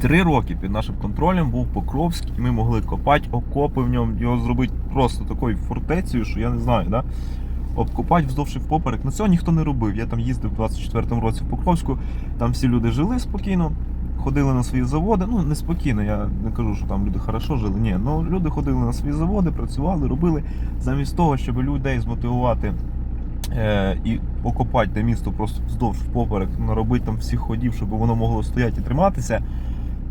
Три роки під нашим контролем був Покровськ, і ми могли копати окопи в ньому, його зробити просто такою фортецею, що я не знаю, да? обкопати вздовж і впоперек. На цього ніхто не робив. Я там їздив у 24-му році в Покровську, там всі люди жили спокійно, ходили на свої заводи. Ну, не спокійно, я не кажу, що там люди хорошо жили. Ні, ну люди ходили на свої заводи, працювали, робили замість того, щоб людей змотивувати е, і окопати те місто просто вздовж впоперек, наробити там всіх ходів, щоб воно могло стояти і триматися.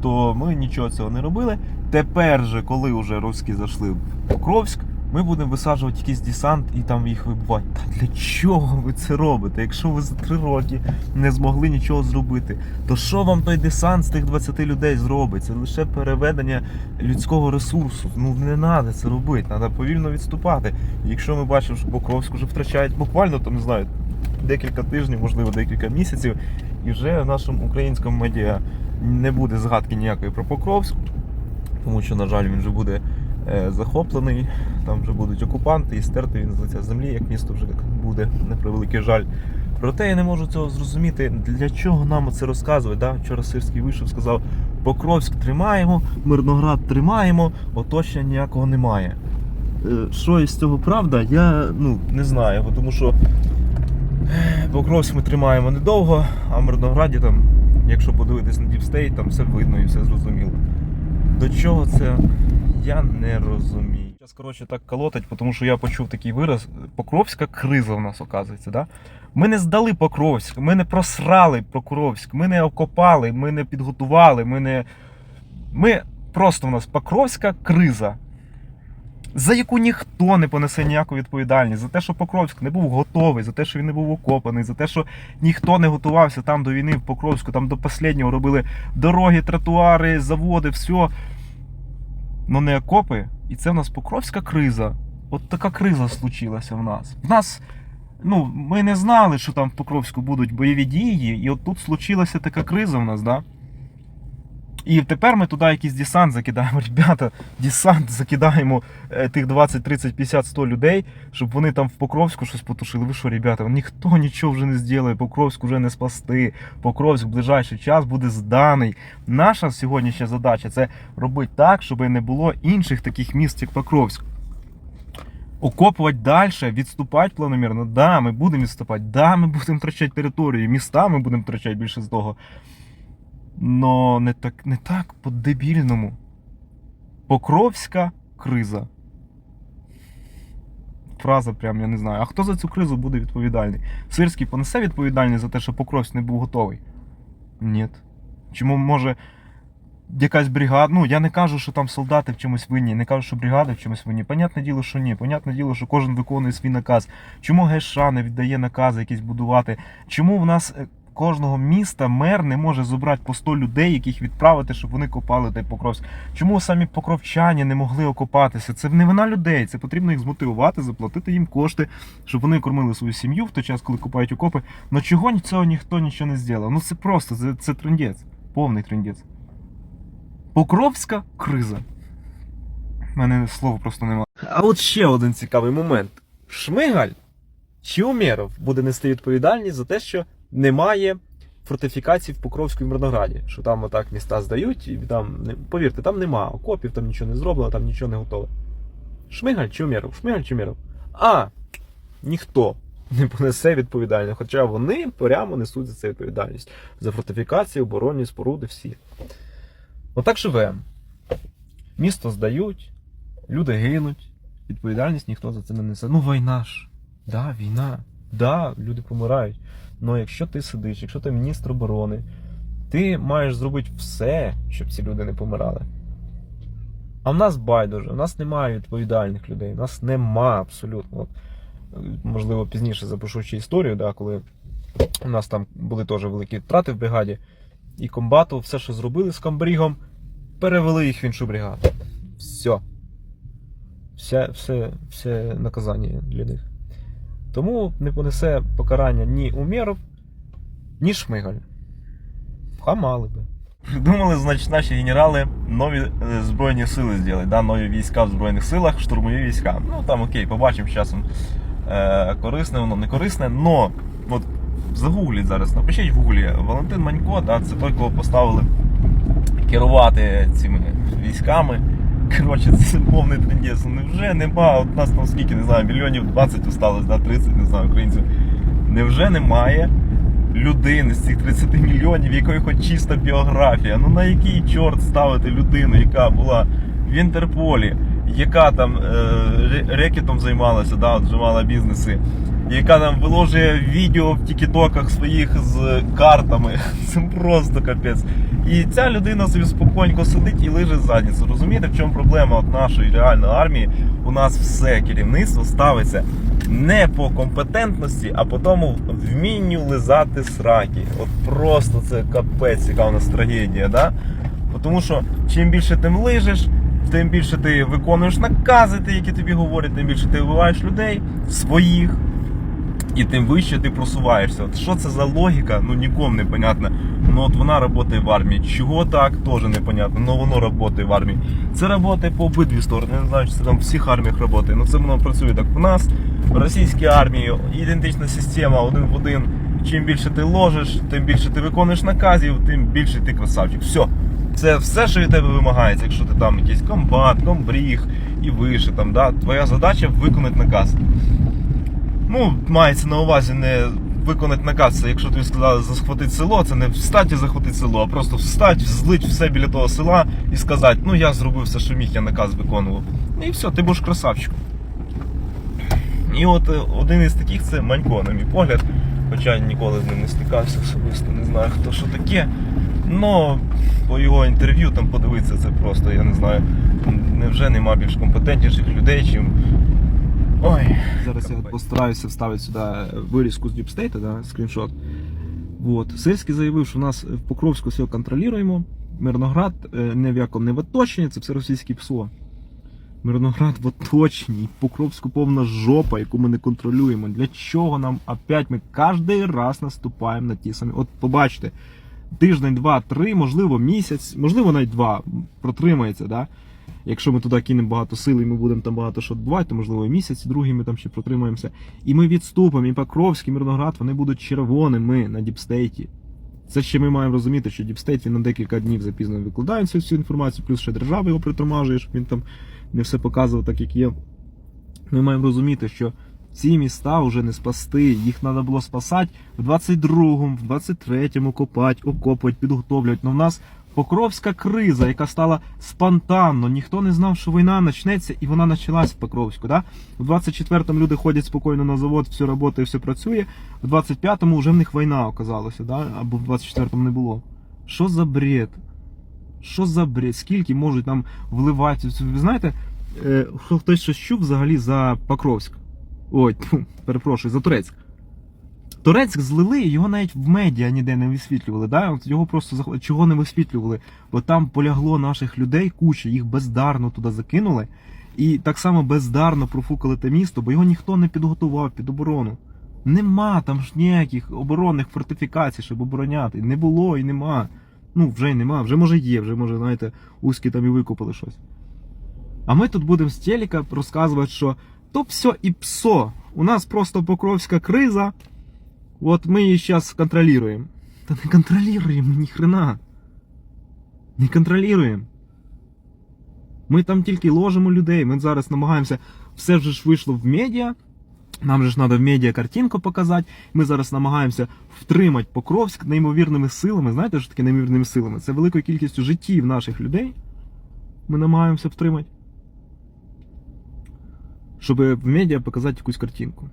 То ми нічого цього не робили. Тепер же, коли вже руські зайшли в Покровськ, ми будемо висаджувати якийсь десант і там їх вибивати. Та для чого ви це робите? Якщо ви за три роки не змогли нічого зробити, то що вам той десант з тих 20 людей зробить? Це лише переведення людського ресурсу. Ну не треба це робити, треба повільно відступати. Якщо ми бачимо, що Покровськ вже втрачають буквально там не знаю декілька тижнів, можливо, декілька місяців, і вже в нашому українському медіа не буде згадки ніякої про Покровськ, тому що, на жаль, він вже буде е, захоплений, там вже будуть окупанти і стерти він з лиця землі, як місто вже буде, на превеликий жаль. Проте я не можу цього зрозуміти, для чого нам це розказувати. Да? Вчора Сирський вийшов, сказав, Покровськ тримаємо, Мирноград тримаємо, оточення ніякого немає. Е, Що із цього правда, я ну, не знаю, тому що Покровськ ми тримаємо недовго, а в Мирнограді там, якщо подивитись на Діпстейт, там все видно і все зрозуміло. До чого це я не розумію. Зараз, коротше, так колотать, тому що я почув такий вираз. Покровська криза в нас, оказується, да? Ми не здали Покровськ, ми не просрали Покровськ, ми не окопали, ми не підготували, ми не. Ми просто в нас Покровська криза. За яку ніхто не понесе ніяку відповідальність, за те, що Покровськ не був готовий, за те, що він не був окопаний, за те, що ніхто не готувався там до війни в Покровську, там до останнього робили дороги, тротуари, заводи, все. Ну не окопи. І це в нас Покровська криза. От така криза случилася в нас. В нас, ну, ми не знали, що там в Покровську будуть бойові дії, і от тут случилася така криза в нас, да? І тепер ми туди якийсь десант закидаємо. Ребята, десант закидаємо е, тих 20, 30, 50, 100 людей, щоб вони там в Покровську щось потушили. Ви що, ребята, ніхто нічого вже не зробить, Покровськ вже не спасти. Покровськ в ближайший час буде зданий. Наша сьогоднішня задача це робити так, щоб не було інших таких міст, як Покровськ. Окопувати далі, відступати планомірно. Да, ми будемо відступати, да, ми будемо втрачати територію, міста ми будемо втрачати більше з того. Но не так, не так по-дебільному. Покровська криза. Фраза прям, я не знаю. А хто за цю кризу буде відповідальний? Сирський понесе відповідальність за те, що Покровськ не був готовий? Ні. Чому може якась бригада. Ну, я не кажу, що там солдати в чомусь винні, не кажу, що бригада в чомусь винні. Понятне діло, що ні. Понятне діло, що кожен виконує свій наказ. Чому ГШ не віддає накази якісь будувати? Чому в нас е, кожного міста мер не може зібрати по 100 людей, яких відправити, щоб вони копали той Покровськ? Чому самі покровчані не могли окопатися? Це не вина людей. Це потрібно їх змотивувати, заплатити їм кошти, щоб вони кормили свою сім'ю в той час, коли копають окопи. Ну чого цього ніхто нічого не зробив? Ну це просто це, це трендець, повний трендець. Покровська криза. У мене слова просто немає. А от ще один цікавий момент. Шмигаль чи Умєров буде нести відповідальність за те, що немає фортифікацій в Покровську і Мирнограді. Що там отак міста здають, і там, повірте, там нема окопів, там нічого не зроблено, там нічого не готове. Шмигаль чи? Шмигаль чи? А, ніхто не понесе відповідальність. Хоча вони прямо несуть за це відповідальність. За фортифікації, оборонні споруди, всі. Отак живемо. Місто здають, люди гинуть, відповідальність ніхто за це не несе. Ну, війна ж. Да, війна. Да, люди помирають. Але якщо ти сидиш, якщо ти міністр оборони, ти маєш зробити все, щоб ці люди не помирали. А в нас байдуже, в нас немає відповідальних людей, в нас нема абсолютно. От, можливо, пізніше запишу ще історію, да, коли у нас там були теж великі втрати в бригаді, і комбату все, що зробили з комбрігом, перевели їх в іншу бригаду. Все. Все, все, все наказання для них. Тому не понесе покарання ні Умєров, ні Шмигаль. Хамали би. Придумали, значить, наші генерали нові е, збройні сили зробили, да? нові війська в Збройних силах, штурмові війська. Ну там окей, побачимо з часом. Е, корисне воно, не корисне, но от загугліть зараз, напишіть в гуглі Валентин Манько, да, це той, кого поставили керувати цими військами. Коротше, це повний трендець. Ну, Невже нема, от нас там скільки, не знаю, мільйонів 20 осталось, да, 30, не знаю, українців. Невже немає людини з цих 30 мільйонів, якої хоч чиста біографія? Ну на який чорт ставити людину, яка була в Інтерполі, яка там е, рекетом займалася, да, от вживала бізнеси, яка там виложує відео в тікітоках своїх з картами. Це просто капець. І ця людина собі спокійно сидить і лиже задницю. Розумієте, в чому проблема от нашої реальної армії? У нас все керівництво ставиться не по компетентності, а по тому вмінню лизати сраки. От просто це капець, яка у нас трагедія, да? Тому що чим більше ти лижеш, тим більше ти виконуєш накази, які тобі говорять, тим більше ти вбиваєш людей своїх. І тим вище ти просуваєшся. От що це за логіка? Ну нікому не понятно. Ну от вона працює в армії. Чого так, теж непонятно. Ну воно працює в армії. Це працює по обидві сторони. Не знаю, чи це там в всіх арміях працює. Ну це воно працює так. У нас в російській армії ідентична система один в один. Чим більше ти ложиш, тим більше ти виконуєш наказів, тим більше ти красавчик. Все. Це все, що від тебе вимагається. Якщо ти там якийсь комбат, комбріг і вище, там, да, твоя задача виконати наказ. Ну, мається на увазі не виконати наказ. Це якщо тобі сказали захватити село, це не встати і захватити село, а просто встати, злить все біля того села і сказати, ну я зробив все, що міг, я наказ виконував. Ну і все, ти будеш красавчиком. І от е, один із таких це Манько, на мій погляд. Хоча я ніколи з ним не стикався особисто, не знаю хто що таке. Но по його інтерв'ю там подивитися це просто, я не знаю, невже нема більш компетентніших людей, чим. Ой. Зараз я постараюся вставити сюди вирізку з діпстейта, да, скріншот. Вот. Сирський заявив, що нас в Покровську все контролюємо. Мирноград е, ні в якому не в оточенні, це все російське ПСО. Мирноград в оточенні, Покровську повна жопа, яку ми не контролюємо. Для чого нам опять ми кожен раз наступаємо на ті самі. От побачите, тиждень, два, три, можливо, місяць, можливо, навіть два протримається, да? Якщо ми туди кинемо багато сил і ми будемо там багато що відбувати, то можливо і місяць, і другий ми там ще протримаємося. І ми відступимо, і Покровський, Мирноград, вони будуть червоними на діпстейті. Це ще ми маємо розуміти, що діпстейт він на декілька днів запізно викладає всю інформацію, плюс ще держава його притормажує, щоб він там не все показував так, як є. Ми маємо розуміти, що ці міста вже не спасти, їх треба було спасати в 22-му, в 23-му копати, окопувати, підготовлювати. Но в нас Покровська криза, яка стала спонтанно. Ніхто не знав, що війна почнеться, і вона почалась в Покровську. Да? В 24-му люди ходять спокійно на завод, все працює, все працює. В 25-му вже в них війна оказалася, да? або в 24-му не було. Що за бред? Що за бред? Скільки можуть нам вливати? Ви знаєте, е, хто- хтось щось чув взагалі за Покровськ? Ой, перепрошую, за Турецьк. Турецьк злили, його навіть в медіа ніде не висвітлювали. Да? От його просто чого не висвітлювали? Бо там полягло наших людей, куча, їх бездарно туди закинули. І так само бездарно профукали те місто, бо його ніхто не підготував під оборону. Нема там ж ніяких оборонних фортифікацій, щоб обороняти. Не було і нема. Ну, вже й нема, вже може є, вже може, знаєте, узькі там і викупили щось. А ми тут будемо з телека розказувати, що то все і псо. У нас просто покровська криза. От ми її зараз контролюємо. Та не контролюємо ні хрена. Не контролюємо. Ми там тільки ложимо людей. Ми зараз намагаємося. Все ж вийшло в медіа. Нам же ж треба в медіа картинку показати. Ми зараз намагаємося втримати Покровськ неймовірними силами. Знаєте, що таке неймовірними силами? Це великою кількістю життів наших людей. Ми намагаємося втримати. Щоб в медіа показати якусь картинку.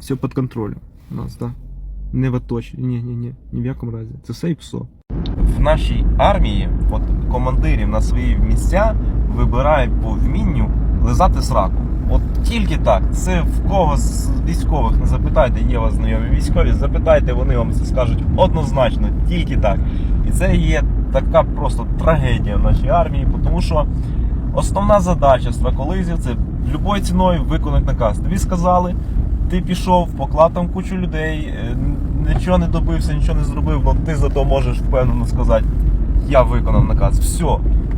Все під контролем у нас? Да? Не в оточенні. Ні, ні, ні. Ні в якому разі. Це все і псо. В нашій армії от командирів на свої місця вибирають по вмінню лизати сраку. От тільки так. Це в кого з військових не запитайте, є у вас знайомі військові, запитайте, вони вам це скажуть однозначно, тільки так. І це є така просто трагедія в нашій армії, тому що основна задача страколизів це любою ціною виконати наказ. Тобі сказали, ти пішов, поклав там кучу людей, е, нічого не добився, нічого не зробив, але ти зато можеш впевнено сказати, я виконав наказ. Все.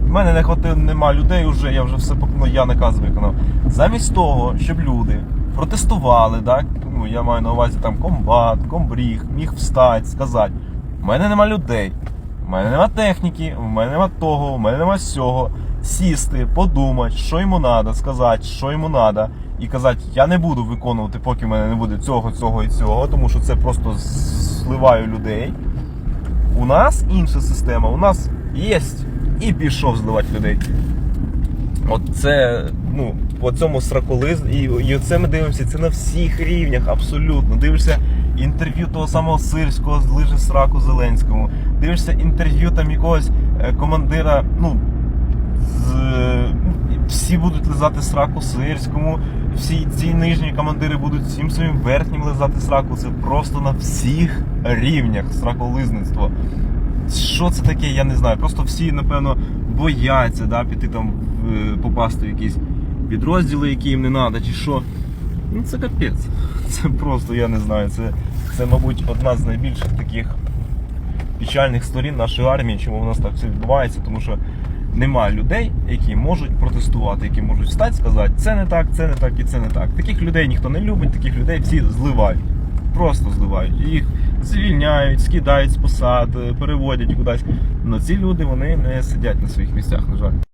В мене не хватило, нема людей вже, я вже все ну, я наказ виконав. Замість того, щоб люди протестували, так? Ну, я маю на увазі там комбат, комбріг, міг встати, сказати, в мене нема людей. У мене нема техніки, у мене нема того, у мене нема сього. Сісти, подумати, що йому треба, сказати, що йому треба. І казати, я не буду виконувати, поки в мене не буде цього, цього і цього, тому що це просто зливаю людей. У нас інша система, у нас є і пішов зливати людей. От це, ну, по цьому сраколиз, і, і оце ми дивимося, це на всіх рівнях, абсолютно. Дивишся інтерв'ю того самого Сирського з лижи сраку Зеленському. Дивишся інтерв'ю там якогось е, командира, ну, з, всі будуть лизати сраку Сирському, всі ці нижні командири будуть всім своїм верхнім лизати сраку. Це просто на всіх рівнях сраколизництво. Що це таке, я не знаю. Просто всі, напевно, бояться да, піти там попасти в якісь підрозділи, які їм не треба, чи що. Ну це капець. Це просто, я не знаю. Це, це, мабуть, одна з найбільших таких печальних сторін нашої армії, чому в нас так все відбувається, тому що немає людей, які можуть протестувати, які можуть встати, сказати, це не так, це не так і це не так. Таких людей ніхто не любить, таких людей всі зливають. Просто зливають. Їх звільняють, скидають з посад, переводять кудись. Але ці люди вони не сидять на своїх місцях, на жаль.